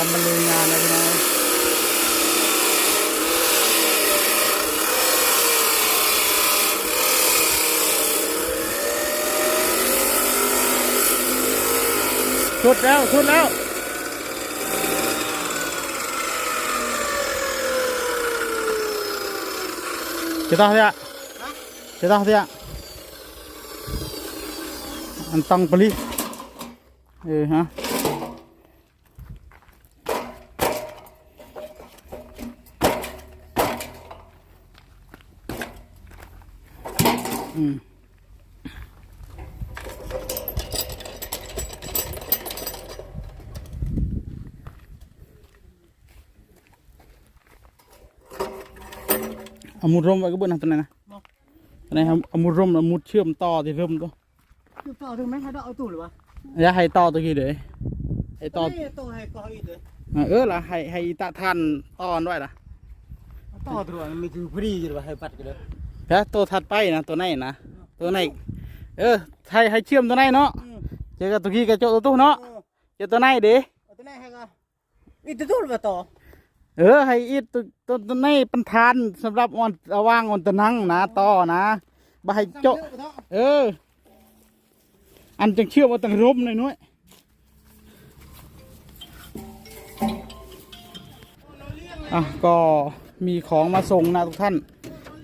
กับรรลุงานนะพี่น้องสุดแล้วชุดแล้วเจ้าเสียเจ้าเสียอันตังปลีเออฮะ Amur rom vậy cái bữa nào tuần này nè. Cái này am- amur rom là amur เชื่อมต่อที่เริ่มตัวคือต่อถึงไหมให้ดอกเอาตู้หรือวะอย่าให้ต่อตัวกี่เด้ให้ต่อนี่ต่อให้ก่ออีกเลยเออละให้ให้ตะทันต่อด้วยล่ะต่อตัวมันมีคือฟรีอยู่หรือวะให้ปัดกันเลยแล้วตัวถัดไปนะตัวไหนนะตัวไหนเออให้ให้เชื่อมตัวไหนเนาะเจอกับตัวกี้กับโจตัวตู้เนาะเจอตัวไหนเด้เอาตัวไหนให้ก็อีกตู้หรือวะต่อ เออให้อีตัวตัวตัวไหนเป็นทานสำหรับออนเอาว่างออนตะนังนะต่อนะบ่ให้โจเออ อันจังเชื่อว่าต้งร่มเลยน้อยอะก็มีของมาส่งนะทุกท่าน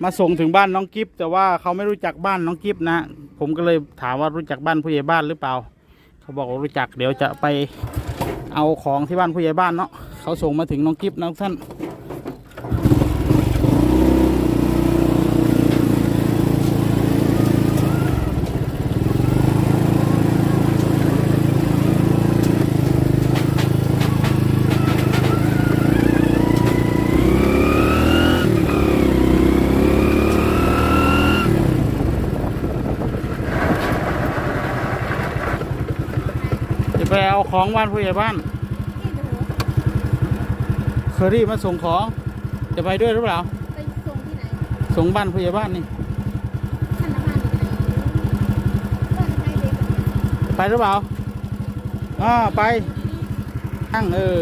มาส่งถึงบ้านน้องกิฟแต่ว่าเขาไม่รู้จักบ้านน้องกิฟนะ ผมก็เลยถามว่ารู้จักบ้านผู้ใหญ่บ้านหรือเปล่า เขาบอกว่ารู้จักเดี๋ยวจะไป เอาของที่บ้านผู้ใหญ่บ้านเนาะเขาส่งมาถึงน้องกิฟนะทุกท่าน ของบ้านผู้ใหญ่บ้านเคอรี่มาส่งของ จะไปด้วยหรือเปล่า ไปส่งที่ไหนส่งบ้านผู้ใหญ่บ้านนี่ท่านละบ้านอยู่ไหนบ้านใครเด็กอะไปหรือเปล่าอ๋อไปตั้งเออ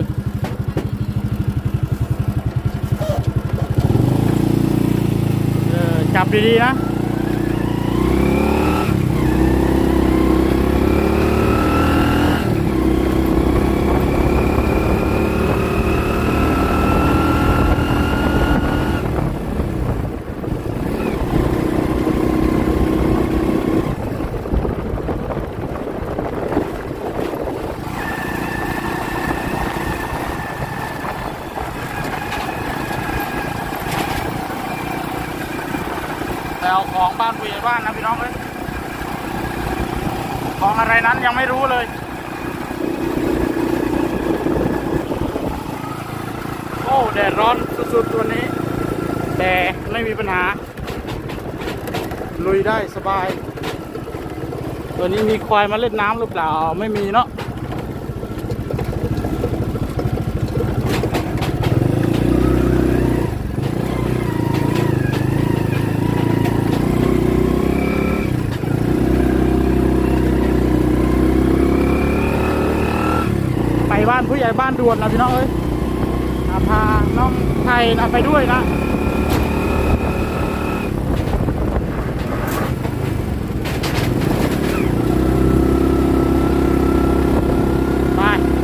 เออ จับดีๆนะ เอาของบ้านผู้ใหญ่บ้านนะพี่น้องเลยของอะไรนั้นยังไม่รู้เลยโอ้แดดร้อนสุดๆตัวนี้ แต่ไม่มีปัญหา ลุยได้สบาย ตัวนี้มีควายมาเล่นน้ำหรือเปล่าไม่มีเนาะ ไปบ้านผู้ ใหญ่บ้านด่วนนะพี่น้องเอ้ยอาพาน้องไทยนะไปด้วยนะ ไป เ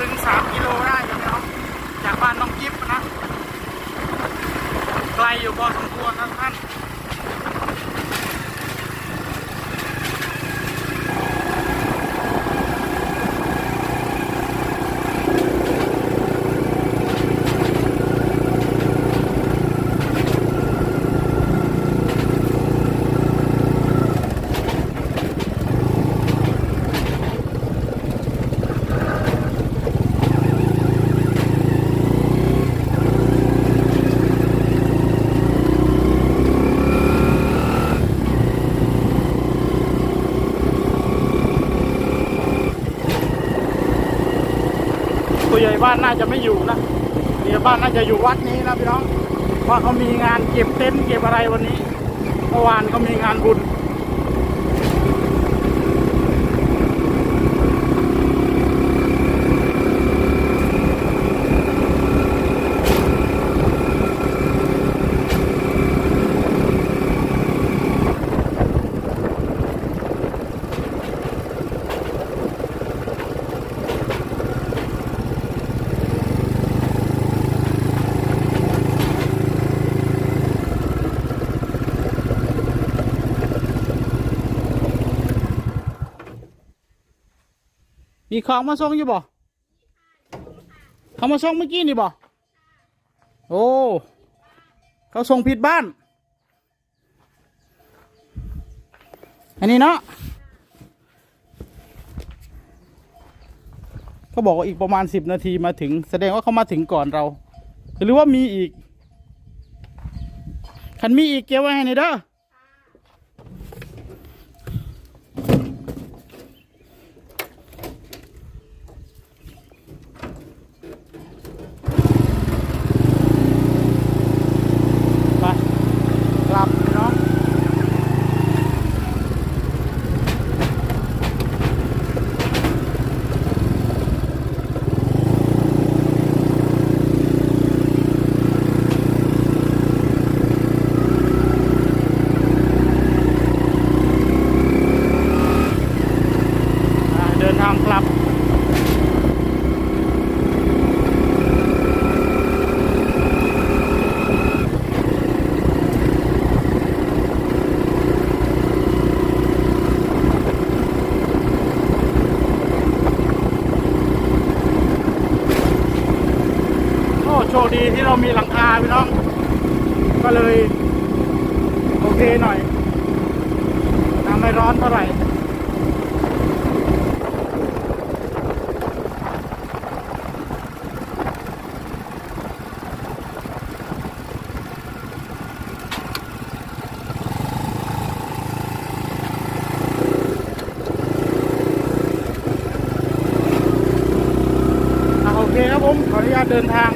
ถึงสามกิโลได้ครับพี่น้องจากบ้านน้องกิฟนะไกลอยู่พอสมควรนะทุกท่าน ผู้ใหญ่บ้านน่าจะไม่อยู่นะผู้ใหญ่บ้านน่าจะอยู่วัดนี้นะพี่น้องเพราะเขามีงานเก็บเต็นท์เก็บอะไรวันนี้เมื่อวานเขามีงานบุญ มีของมาส่งอยู่บ่เขามาส่งเมื่อกี้นี่บ่โอ้เขาส่งผิดบ้าน อันนี้เนาะเขาบอกว่าอีกประมาณสิบนาทีมาถึง แสดงว่าเขามาถึงก่อนเรา หรือว่ามีอีกคันมีอีกเก็บไว้ให้นอยเด้อ ไปกลับพี่น้องอ่าเดินทางกลับ โอ้โชคดีที่เรา มีหลังคาพี่น้อง ก็เลย โอเคหน่อยน้ำไม่ร้อนเท่าไหร่โอเคครับผมขออนุญาตเดินทาง